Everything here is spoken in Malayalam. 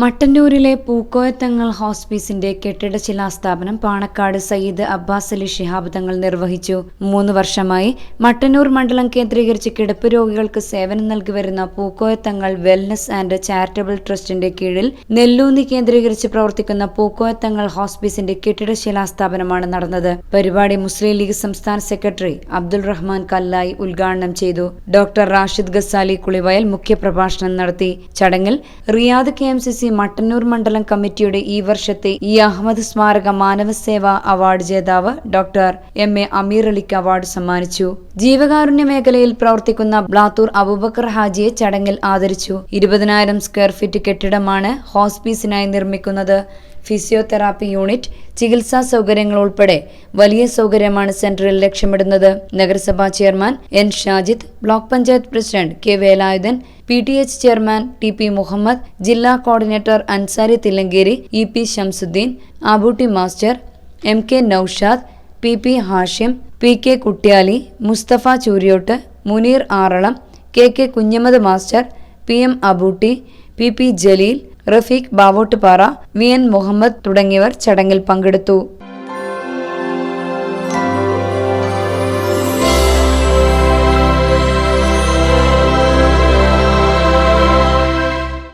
മട്ടന്നൂരിലെ പൂക്കോയത്തങ്ങൾ ഹോസ്പീസിന്റെ കെട്ടിട ശിലാസ്ഥാപനം പാണക്കാട് സയ്യിദ് അബ്ബാസ് അലി ഷിഹാബ് തങ്ങൾ നിർവഹിച്ചു. മൂന്ന് വർഷമായി മട്ടന്നൂർ മണ്ഡലം കേന്ദ്രീകരിച്ച് കിടപ്പ് രോഗികൾക്ക് സേവനം നൽകി വരുന്ന പൂക്കോയത്തങ്ങൾ വെൽനസ് ആൻഡ് ചാരിറ്റബിൾ ട്രസ്റ്റിന്റെ കീഴിൽ നെല്ലൂന്നി കേന്ദ്രീകരിച്ച് പ്രവർത്തിക്കുന്ന പൂക്കോയത്തങ്ങൾ ഹോസ്പീസിന്റെ കെട്ടിട ശിലാസ്ഥാപനമാണ് നടന്നത്. പരിപാടി മുസ്ലിം ലീഗ് സംസ്ഥാന സെക്രട്ടറി അബ്ദുൾ റഹ്മാൻ കല്ലായി ഉദ്ഘാടനം ചെയ്തു. ഡോക്ടർ റാഷിദ് ഗസാലി കുളിവയൽ മുഖ്യപ്രഭാഷണം നടത്തി. ചടങ്ങിൽ Riyadh K M C C Mattannur മണ്ഡലം കമ്മിറ്റിയുടെ ഈ വർഷത്തെ ഇ അഹമ്മദ് സ്മാരക മാനവ സേവാ അവാർഡ് ജേതാവ് ഡോക്ടർ എം എ അമീർ അലിക്ക് അവാർഡ് സമ്മാനിച്ചു. ജീവകാരുണ്യ മേഖലയിൽ പ്രവർത്തിക്കുന്ന ബ്ലാത്തൂർ അബൂബക്കർ ഹാജിയെ ചടങ്ങിൽ ആദരിച്ചു. ഇരുപതിനായിരം സ്ക്വയർ ഫീറ്റ് കെട്ടിടമാണ് ഹോസ്പീസിനായി നിർമ്മിക്കുന്നത്. ഫിസിയോതെറാപ്പി യൂണിറ്റ് ചികിത്സാ സൗകര്യങ്ങൾ ഉൾപ്പെടെ വലിയ സൗകര്യമാണ് സെന്ററിൽ ലക്ഷ്യമിടുന്നത്. നഗരസഭാ chairman N Shajid block panchayat president K Velayudhan P T H chairman T P Muhammad ജില്ലാ coordinator Ansari Thillankeri E P Shamsuddin Abootty master M K Noushad P P Hashim P K Kuttiyali Musthafa Chooriyot Muneer Aralam K K Kunhammad master P M Abootty P P Jaleel Rafeeq Bavottupara V N Muhammad തുടങ്ങിയവർ ചടങ്ങിൽ പങ്കെടുത്തു